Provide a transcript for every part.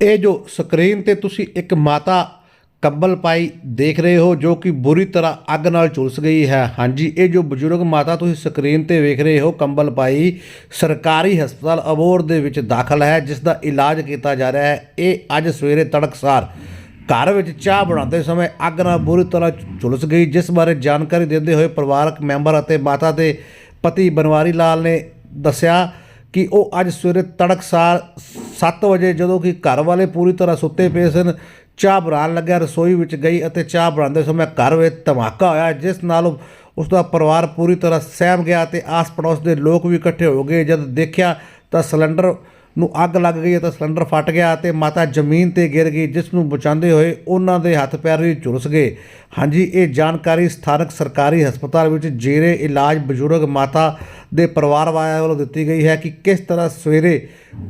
ਇਹ ਜੋ ਸਕਰੀਨ ਤੇ ਤੁਸੀਂ ਇੱਕ ਮਾਤਾ ਕੰਬਲ ਪਾਈ ਦੇਖ ਰਹੇ ਹੋ, ਜੋ ਕਿ ਬੁਰੀ ਤਰ੍ਹਾਂ ਅੱਗ ਨਾਲ ਝੁਲਸ ਗਈ ਹੈ। ਹਾਂਜੀ, ਇਹ ਜੋ ਬਜ਼ੁਰਗ ਮਾਤਾ ਤੁਸੀਂ ਸਕਰੀਨ ਤੇ ਵੇਖ ਰਹੇ ਹੋ, ਕੰਬਲ ਪਾਈ ਸਰਕਾਰੀ ਹਸਪਤਾਲ ਅਬੋਰ ਦੇ ਵਿੱਚ ਦਾਖਲ ਹੈ ਜਿਸ ਦਾ ਇਲਾਜ ਕੀਤਾ ਜਾ ਰਿਹਾ ਹੈ। ਇਹ ਅੱਜ ਸਵੇਰੇ ਤੜਕਸਾਰ ਘਰ ਵਿੱਚ ਚਾਹ ਬਣਾਉਂਦੇ ਸਮੇਂ ਅੱਗ ਨਾਲ ਬੁਰੀ ਤਰ੍ਹਾਂ ਝੁਲਸ ਗਈ, ਜਿਸ ਬਾਰੇ ਜਾਣਕਾਰੀ ਦਿੰਦੇ ਹੋਏ ਪਰਿਵਾਰਕ ਮੈਂਬਰ ਅਤੇ ਮਾਤਾ ਦੇ ਪਤੀ ਬਨਵਾਰੀ ਲਾਲ ਨੇ ਦੱਸਿਆ ਕਿ ਉਹ ਅੱਜ ਸਵੇਰੇ ਤੜਕਸਾਰ 7 ਵਜੇ ਜਦੋਂ ਕਿ ਘਰ ਵਾਲੇ ਪੂਰੀ ਤਰ੍ਹਾਂ ਸੁੱਤੇ ਪਏ ਸਨ, ਚਾਹ ਬਣਾਉਣ ਲੱਗਿਆ, ਰਸੋਈ ਵਿੱਚ ਗਈ ਅਤੇ ਚਾਹ ਬਣਾਉਂਦੇ ਸਮੇਂ ਘਰ ਵਿੱਚ ਧਮਾਕਾ ਹੋਇਆ, ਜਿਸ ਨਾਲ ਉਸ ਦਾ ਪਰਿਵਾਰ ਪੂਰੀ ਤਰ੍ਹਾਂ ਸਹਿਮ ਗਿਆ ਤੇ ਆਸ-ਪੜੋਸ ਦੇ ਲੋਕ ਵੀ ਇਕੱਠੇ ਹੋ ਗਏ। ਜਦ ਦੇਖਿਆ ਤਾਂ ਸਿਲੰਡਰ ਨੂੰ ਅੱਗ ਲੱਗ ਗਈ ਤਾਂ ਸਿਲੰਡਰ ਫਟ ਗਿਆ ਤੇ ਮਾਤਾ ਜ਼ਮੀਨ ਤੇ ਗਿਰ ਗਈ, ਜਿਸ ਨੂੰ ਬਚਾਉਂਦੇ ਹੋਏ ਉਹਨਾਂ ਦੇ ਹੱਥ ਪੈਰ ਵੀ ਝੁਲਸ ਗਏ। ਹਾਂਜੀ, ਇਹ ਜਾਣਕਾਰੀ ਸਥਾਨਕ ਸਰਕਾਰੀ ਹਸਪਤਾਲ ਵਿੱਚ ਜੇਰੇ ਇਲਾਜ ਬਜ਼ੁਰਗ ਮਾਤਾ ਦੇ ਪਰਿਵਾਰ ਵਾਲਿਆਂ ਵੱਲੋਂ ਦਿੱਤੀ ਗਈ ਹੈ ਕਿ ਕਿਸ ਤਰ੍ਹਾਂ ਸਵੇਰੇ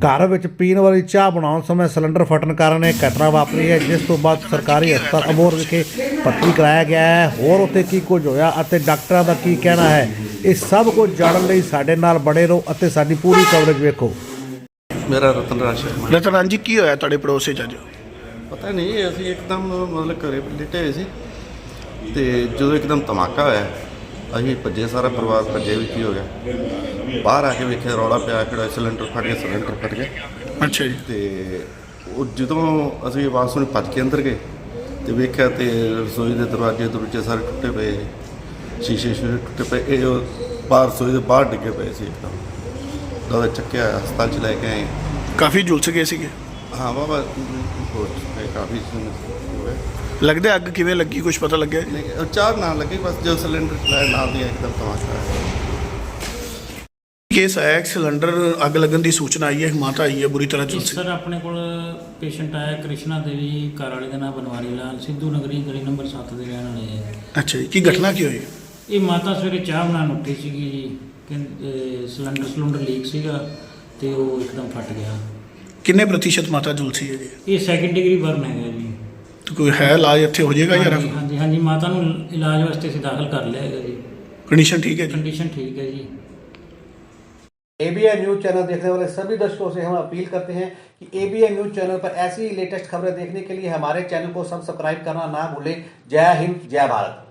ਘਰ ਵਿੱਚ ਪੀਣ ਵਾਲੀ ਚਾਹ ਬਣਾਉਣ ਸਮੇਂ ਸਿਲੰਡਰ ਫਟਣ ਕਾਰਨ ਇਹ ਘਟਨਾ ਵਾਪਰੀ ਹੈ ਜਿਸ ਤੋਂ ਬਾਅਦ ਸਰਕਾਰੀ ਹਸਪਤਾਲ ਅਬੋਰ ਵਿਖੇ ਭਰਤੀ ਕਰਾਇਆ ਗਿਆ ਹੈ। ਹੋਰ ਉੱਥੇ ਕੀ ਕੁਝ ਹੋਇਆ ਅਤੇ ਡਾਕਟਰਾਂ ਦਾ ਕੀ ਕਹਿਣਾ ਹੈ ਇਹ ਸਭ ਕੁਝ ਜਾਣਨ ਲਈ ਸਾਡੇ ਨਾਲ ਬਣੇ ਰਹੋ ਅਤੇ ਸਾਡੀ ਪੂਰੀ ਕਵਰੇਜ ਵੇਖੋ। ਮੇਰਾ ਰਤਨ ਰਾਜ ਸ਼ਰਮਾ। ਰਤਨਾਨ ਜੀ ਕੀ ਹੋਇਆ ਤੁਹਾਡੇ ਪੜੋਸੇ ਚ ਅੱਜ? ਪਤਾ ਨਹੀਂ ਅਸੀਂ ਇੱਕਦਮ ਮਤਲਬ ਘਰੇ ਲੇਟੇ ਹੋਏ ਸੀ ਤੇ ਜਦੋਂ ਇੱਕਦਮ ਧਮਾਕਾ ਹੋਇਆ ਅਸੀਂ ਭੱਜੇ ਸਾਰਾ ਪਰਿਵਾਰ ਭੱਜੇ ਵੀ ਕੀ ਹੋ ਗਿਆ। ਬਾਹਰ ਆ ਕੇ ਵੇਖਿਆ ਰੌਲਾ ਪਿਆ ਕਿਹੜਾ ਸਿਲੰਡਰ ਫਟ ਗਿਆ ਸਿਲੰਡਰ ਫਟ ਗਿਆ। ਅੱਛਾ ਜੀ। ਤੇ ਉਹ ਜਦੋਂ ਅਸੀਂ ਆਵਾਜ਼ ਸੁਣੀ ਭੱਜ ਕੇ ਅੰਦਰ ਗਏ ਤੇ ਵੇਖਿਆ ਤੇ ਰਸੋਈ ਦੇ ਦਰਵਾਜ਼ੇ ਦਰਵਾਜ਼ੇ ਸਾਰੇ ਟੁੱਟੇ ਪਏ ਸ਼ੀਸ਼ੇ ਸ਼ੀਸ਼ੇ ਟੁੱਟੇ ਪਏ ਇਹ ਬਾਹਰ ਰਸੋਈ ਦੇ ਬਾਹਰ ਡਿੱਗੇ ਪਏ ਸੀ ਇੱਕਦਮ। ਜਦੋਂ ਚੱਕਿਆ ਹਸਪਤਾਲ ਚ ਲੈ ਕੇ ਆਏ। ਕਾਫੀ ਝੁਲਸ ਗਏ ਸੀਗੇ। ਹਾਂ ਬਾਬਾ ਹੋ ਹੈ, ਕਾਫੀ ਸੁਣ ਹੋਇਆ ਲੱਗਦਾ ਅੱਗ ਕਿਵੇਂ ਲੱਗੀ? ਕੁਝ ਪਤਾ ਲੱਗਿਆ? ਨਹੀਂ ਚਾਰ ਨਾ ਲੱਗੀ ਬਸ ਜੋ ਸਿਲੰਡਰ ਚਲਾਇਆ ਨਾਲ ਦੀ ਇੱਕਦਮ ਤਮਾਸ਼ਾ ਆਇਆ ਕੇਸ ਆਇਆ ਕਿ ਸਿਲੰਡਰ ਅੱਗ ਲੱਗਣ ਦੀ ਸੂਚਨਾ ਆਈ ਹੈ ਮਾਤਾ ਆਈ ਹੈ ਬੁਰੀ ਤਰ੍ਹਾਂ ਜੀ ਝੁਲਸ ਸਰ ਆਪਣੇ ਕੋਲ ਪੇਸ਼ੈਂਟ ਆਇਆ ਕ੍ਰਿਸ਼ਨਾ ਦੇਵੀ ਘਰ ਵਾਲੇ ਦਾ ਨਾਮ ਬਨਵਾਰੀ ਲਾਲ ਸਿੱਧੂ ਨਗਰੀ ਗਲੀ ਨੰਬਰ 7 ਦੇ ਰਹਿਣ ਵਾਲੇ ਹੈ। ਅੱਛਾ ਜੀ ਕੀ ਘਟਨਾ ਕੀ ਹੋਈ? ਇਹ ਮਾਤਾ ਸਵੇਰੇ ਚਾਹ ਬਣਾਉਣ ਉੱਠੀ ਸੀਗੀ ਜੀ ਕਹਿੰਦੇ ਸਿਲੰਡਰ ਸਿਲੰਡਰ ਲੀਕ ਸੀਗਾ ਤੇ ਉਹ ਇੱਕਦਮ ਫਟ ਗਿਆ। ਕਿੰਨੇ ਪ੍ਰਤੀਸ਼ਤ ਮਾਤਾ ਝੁਲਸੀ ਹੈ ਜੀ ਇਹ ਸੈਕਿੰਡ ਡਿਗਰੀ ਬਰਨ ਹੈਗਾ ਜੀ ਤੇ ਕੋਈ ਹੈ ਇਲਾਜ ਇੱਥੇ ਹੋ ਜਾਏਗਾ ਜਾਂ ਹਾਂਜੀ ਹਾਂਜੀ ਹਾਂਜੀ ਮਾਤਾ ਨੂੰ ਇਲਾਜ ਵਾਸਤੇ ਅਸੀਂ ਦਾਖਲ ਕਰ ਲਿਆ ਹੈਗਾ ਜੀ ਕੰਡੀਸ਼ਨ ਠੀਕ ਹੈ ਜੀ कंडीशन ठीक है जी एबीएन न्यूज चैनल देखने वाले सभी दर्शकों से हम अपील करते हैं कि एबीएन न्यूज चैनल पर ऐसी ही लेटेस्ट खबरें देखने के लिए हमारे चैनल को सब्सक्राइब करना ना भूलें जय हिंद जय भारत